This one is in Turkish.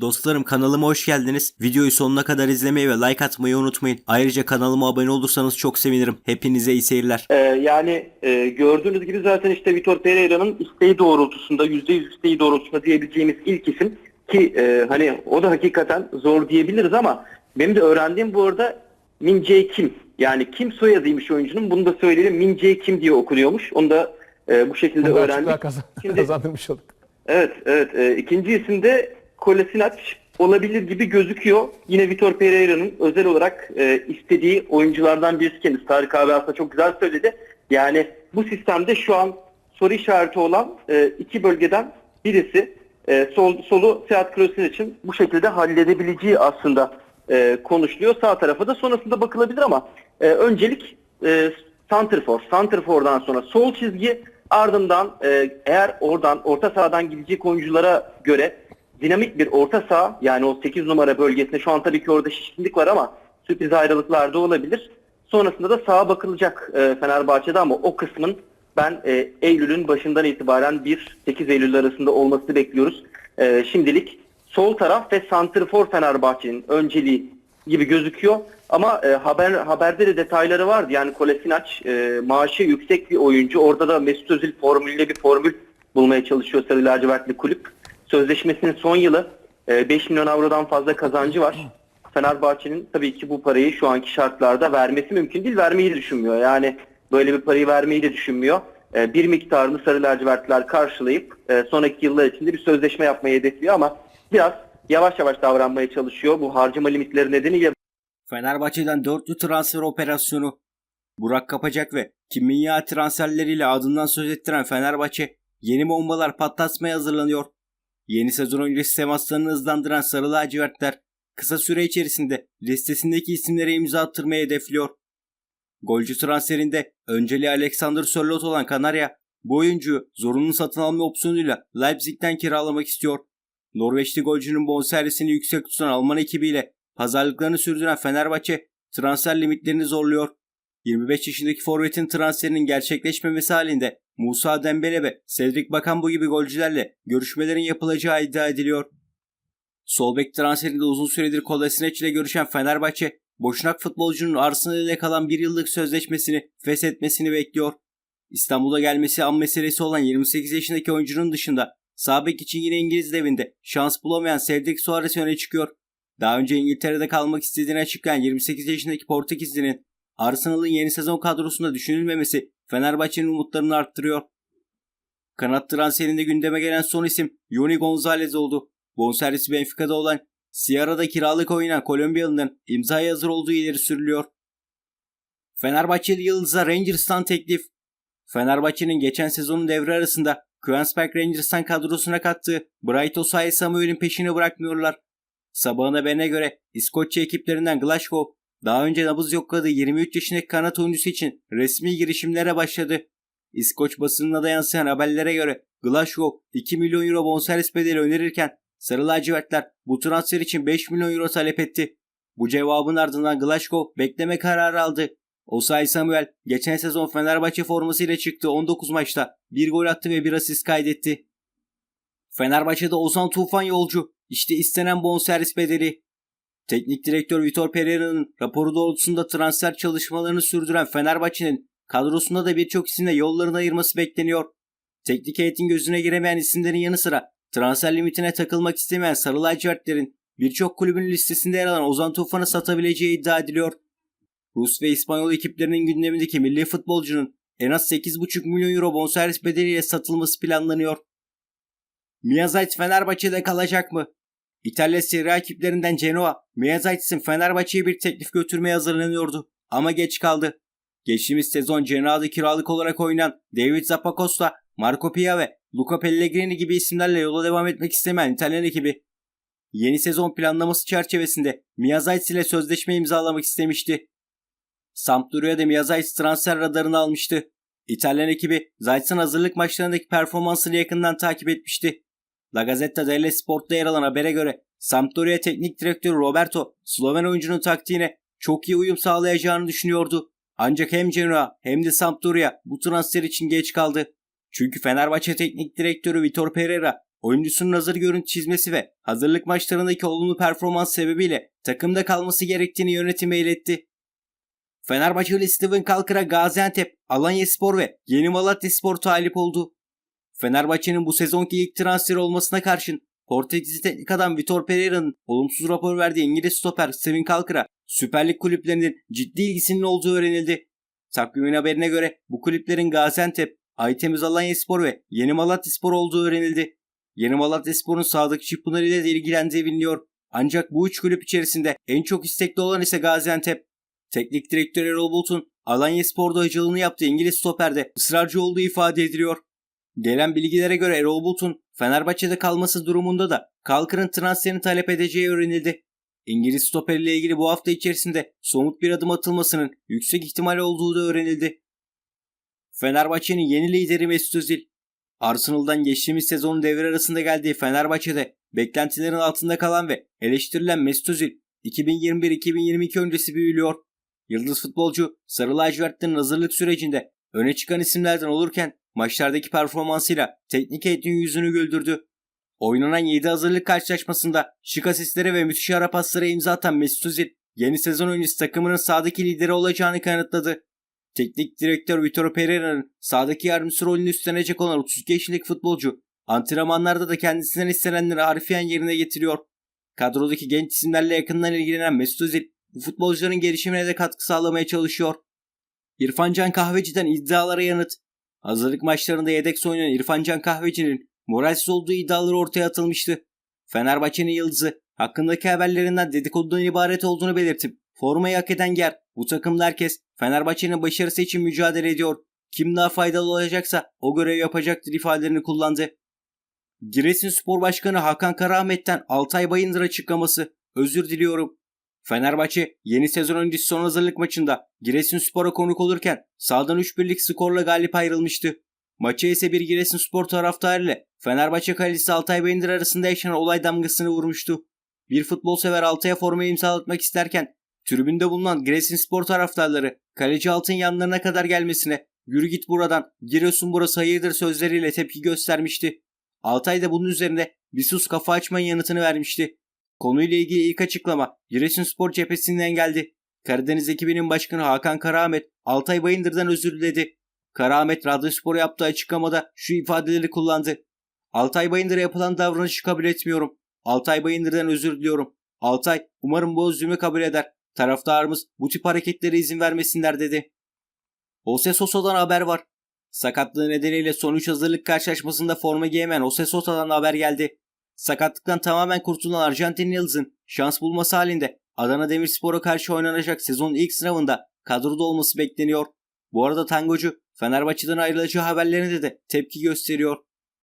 Dostlarım kanalıma hoş geldiniz. Videoyu sonuna kadar izlemeyi ve like atmayı unutmayın. Ayrıca kanalıma abone olursanız çok sevinirim. Hepinize iyi seyirler. Ee, yani e, gördüğünüz gibi zaten işte Vitor Pereira'nın isteği doğrultusunda %100 isteği doğrultusunda diyebileceğimiz ilk isim ki e, hani o da hakikaten zor diyebiliriz ama benim de öğrendiğim bu arada Min Jae Kim yani Kim soyadıymış oyuncunun bunu da söyleyelim Min Jae Kim diye okunuyormuş onu da e, bu şekilde Bunu öğrendik. kazan- Şimdi- kazandırmış olduk. Evet, evet. E, ikinci isim de Kolasinac olabilir gibi gözüküyor. Yine Vitor Pereira'nın özel olarak e, istediği oyunculardan birisi kendisi. Tarık abi aslında çok güzel söyledi. Yani bu sistemde şu an soru işareti olan e, iki bölgeden birisi e, sol, solu Seat Kroos'un için bu şekilde halledebileceği aslında e, konuşuluyor. Sağ tarafa da sonrasında bakılabilir ama e, öncelik e, Santrfor. Santrfor'dan sonra sol çizgi ardından e, eğer oradan orta sahadan gidecek oyunculara göre dinamik bir orta saha yani o 8 numara bölgesinde şu an tabii ki orada şişkinlik var ama sürpriz ayrılıklar da olabilir. Sonrasında da sağa bakılacak e, Fenerbahçe'de ama o kısmın ben e, Eylül'ün başından itibaren 1-8 Eylül arasında olmasını bekliyoruz. E, şimdilik sol taraf ve santrfor Fenerbahçe'nin önceliği gibi gözüküyor. Ama e, haber haberde de detayları vardı. Yani Kolasinac e, maaşı yüksek bir oyuncu. Orada da Mesut Özil formülüyle bir formül bulmaya çalışıyor Sarı Lacivertli kulüp. Sözleşmesinin son yılı e, 5 milyon avrodan fazla kazancı var. Fenerbahçe'nin tabii ki bu parayı şu anki şartlarda vermesi mümkün değil. Vermeyi de düşünmüyor. Yani böyle bir parayı vermeyi de düşünmüyor. E, bir miktarını Sarı Lacivertliler karşılayıp e, sonraki yıllar içinde bir sözleşme yapmayı hedefliyor ama biraz yavaş yavaş davranmaya çalışıyor. Bu harcama limitleri nedeniyle Fenerbahçe'den dörtlü transfer operasyonu. Burak Kapacak ve Kim Min-jae transferleriyle adından söz ettiren Fenerbahçe yeni bombalar patlatmaya hazırlanıyor. Yeni sezon öncesi temaslarını hızlandıran Sarı Lacivertler kısa süre içerisinde listesindeki isimlere imza attırmayı hedefliyor. Golcü transferinde önceliği Alexander Sörloth olan Kanarya bu oyuncuyu zorunlu satın alma opsiyonuyla Leipzig'ten kiralamak istiyor. Norveçli golcünün bonservisini yüksek tutan Alman ekibiyle pazarlıklarını sürdüren Fenerbahçe transfer limitlerini zorluyor. 25 yaşındaki forvetin transferinin gerçekleşmemesi halinde Musa Dembele ve Cedric Bakambu gibi golcülerle görüşmelerin yapılacağı iddia ediliyor. Sol bek transferinde uzun süredir Kolasinac ile görüşen Fenerbahçe, boşnak futbolcunun Arsenal ile kalan bir yıllık sözleşmesini feshetmesini bekliyor. İstanbul'a gelmesi an meselesi olan 28 yaşındaki oyuncunun dışında sağ için yine İngiliz devinde şans bulamayan Cedric Soares öne çıkıyor. Daha önce İngiltere'de kalmak istediğini açıklayan 28 yaşındaki Portekizli'nin Arsenal'ın yeni sezon kadrosunda düşünülmemesi Fenerbahçe'nin umutlarını arttırıyor. Kanat transferinde gündeme gelen son isim Yoni Gonzalez oldu. Bonservisi Benfica'da olan Sierra'da kiralık oynayan Kolombiyalı'nın imzaya hazır olduğu ileri sürülüyor. Fenerbahçeli Yıldız'a Rangers'tan teklif. Fenerbahçe'nin geçen sezonun devre arasında Queensberg Rangers'tan kadrosuna kattığı Bright Osai Samuel'in peşini bırakmıyorlar. Sabahın haberine göre İskoçya ekiplerinden Glasgow daha önce nabız yokladığı 23 yaşındaki kanat oyuncusu için resmi girişimlere başladı. İskoç basınına da yansıyan haberlere göre Glasgow 2 milyon euro bonservis bedeli önerirken Sarı lacivertler bu transfer için 5 milyon euro talep etti. Bu cevabın ardından Glasgow bekleme kararı aldı. Osay Samuel geçen sezon Fenerbahçe formasıyla çıktı 19 maçta bir gol attı ve bir asist kaydetti. Fenerbahçe'de Ozan Tufan yolcu. İşte istenen bonservis bedeli. Teknik direktör Vitor Pereira'nın raporu doğrultusunda transfer çalışmalarını sürdüren Fenerbahçe'nin kadrosunda da birçok isimle yollarını ayırması bekleniyor. Teknik heyetin gözüne giremeyen isimlerin yanı sıra transfer limitine takılmak istemeyen Sarı Lacivertlerin birçok kulübün listesinde yer alan Ozan Tufan'ı satabileceği iddia ediliyor. Rus ve İspanyol ekiplerinin gündemindeki milli futbolcunun en az 8,5 milyon euro bonservis bedeliyle satılması planlanıyor. Miyazait Fenerbahçe'de kalacak mı? İtalya Serie A ekiplerinden Genoa, Miyazait'sin Fenerbahçe'ye bir teklif götürmeye hazırlanıyordu. Ama geç kaldı. Geçtiğimiz sezon Genoa'da kiralık olarak oynayan David Zappacosta, Marco Pia ve Luca Pellegrini gibi isimlerle yola devam etmek istemeyen İtalyan ekibi yeni sezon planlaması çerçevesinde Miyazaits ile sözleşme imzalamak istemişti. Sampdoria'da Miyazaits transfer radarını almıştı. İtalyan ekibi Zayt'sın hazırlık maçlarındaki performansını yakından takip etmişti. La Gazzetta dello Sport'ta yer alan habere göre Sampdoria teknik direktörü Roberto Sloven oyuncunun taktiğine çok iyi uyum sağlayacağını düşünüyordu. Ancak hem Genoa hem de Sampdoria bu transfer için geç kaldı. Çünkü Fenerbahçe teknik direktörü Vitor Pereira oyuncusunun hazır görüntü çizmesi ve hazırlık maçlarındaki olumlu performans sebebiyle takımda kalması gerektiğini yönetime iletti. Fenerbahçeli Steven Kalkır'a Gaziantep, Alanyaspor ve Yeni Malatyaspor talip oldu. Fenerbahçe'nin bu sezonki ilk transfer olmasına karşın Portekizli teknik adam Vitor Pereira'nın olumsuz rapor verdiği İngiliz stoper Steven Kalkır'a Süper Lig kulüplerinin ciddi ilgisinin olduğu öğrenildi. Takvimin haberine göre bu kulüplerin Gaziantep, Aytemiz Alanyaspor ve Yeni Malatyaspor olduğu öğrenildi. Yeni Malatyaspor'un Sadık Şıpınar ile de ilgilendiği biliniyor. Ancak bu üç kulüp içerisinde en çok istekli olan ise Gaziantep. Teknik direktör Erol Bulut'un Alanyaspor'da hocalığını yaptığı İngiliz stoperde ısrarcı olduğu ifade ediliyor. Gelen bilgilere göre Erol Bulut'un Fenerbahçe'de kalması durumunda da Kalkır'ın transferini talep edeceği öğrenildi. İngiliz stoper ile ilgili bu hafta içerisinde somut bir adım atılmasının yüksek ihtimal olduğu da öğrenildi. Fenerbahçe'nin yeni lideri Mesut Özil. Arsenal'dan geçtiğimiz sezonun devre arasında geldiği Fenerbahçe'de beklentilerin altında kalan ve eleştirilen Mesut Özil 2021-2022 öncesi büyülüyor. Yıldız futbolcu Sarı Lacivertlerin hazırlık sürecinde öne çıkan isimlerden olurken maçlardaki performansıyla teknik heyetin yüzünü güldürdü. Oynanan 7 hazırlık karşılaşmasında şık asistlere ve müthiş ara paslara imza atan Mesut Özil yeni sezon öncesi takımının sahadaki lideri olacağını kanıtladı. Teknik direktör Vitor Pereira'nın sahadaki yardımcısı rolünü üstlenecek olan 32 yaşındaki futbolcu antrenmanlarda da kendisinden istenenleri harfiyen yerine getiriyor. Kadrodaki genç isimlerle yakından ilgilenen Mesut Özil bu futbolcuların gelişimine de katkı sağlamaya çalışıyor. İrfan Can Kahveci'den iddialara yanıt. Hazırlık maçlarında yedek oynayan İrfan Can Kahveci'nin moralsiz olduğu iddiaları ortaya atılmıştı. Fenerbahçe'nin yıldızı hakkındaki haberlerinden dedikodudan ibaret olduğunu belirtip formayı hak eden yer bu takımda herkes Fenerbahçe'nin başarısı için mücadele ediyor. Kim daha faydalı olacaksa o görev yapacaktır ifadelerini kullandı. Giresunspor Başkanı Hakan Karaahmet'ten Altay Bayındır açıklaması. Özür diliyorum. Fenerbahçe yeni sezon öncesi son hazırlık maçında Giresunspor'a konuk olurken sağdan 3-1'lik skorla galip ayrılmıştı. Maça ise bir Giresunspor taraftarı ile Fenerbahçe kalecisi Altay Bayındır arasında yaşanan olay damgasını vurmuştu. Bir futbol sever Altay'a formayı imzalatmak isterken tribünde bulunan Giresunspor taraftarları kaleci Altın yanlarına kadar gelmesine yürü git buradan Giresun burası hayırdır sözleriyle tepki göstermişti. Altay da bunun üzerine bir sus kafa açmayın yanıtını vermişti. Konuyla ilgili ilk açıklama Giresunspor cephesinden geldi. Karadeniz ekibinin başkanı Hakan Karaahmet Altay Bayındır'dan özür diledi. Karaahmet Radyospor'a yaptığı açıklamada şu ifadeleri kullandı. Altay Bayındır'a yapılan davranışı kabul etmiyorum. Altay Bayındır'dan özür diliyorum. Altay umarım bu özrümü kabul eder. Taraftarımız bu tip hareketlere izin vermesinler dedi. Jose Sosa'dan haber var. Sakatlığı nedeniyle son 3 hazırlık karşılaşmasında forma giyemeyen Jose Sosa'dan haber geldi. Sakatlıktan tamamen kurtulan Arjantin Yıldız'ın şans bulması halinde Adana Demirspor'a karşı oynanacak sezonun ilk sınavında kadroda olması bekleniyor. Bu arada Tangocu Fenerbahçe'den ayrılacağı haberlerine de tepki gösteriyor.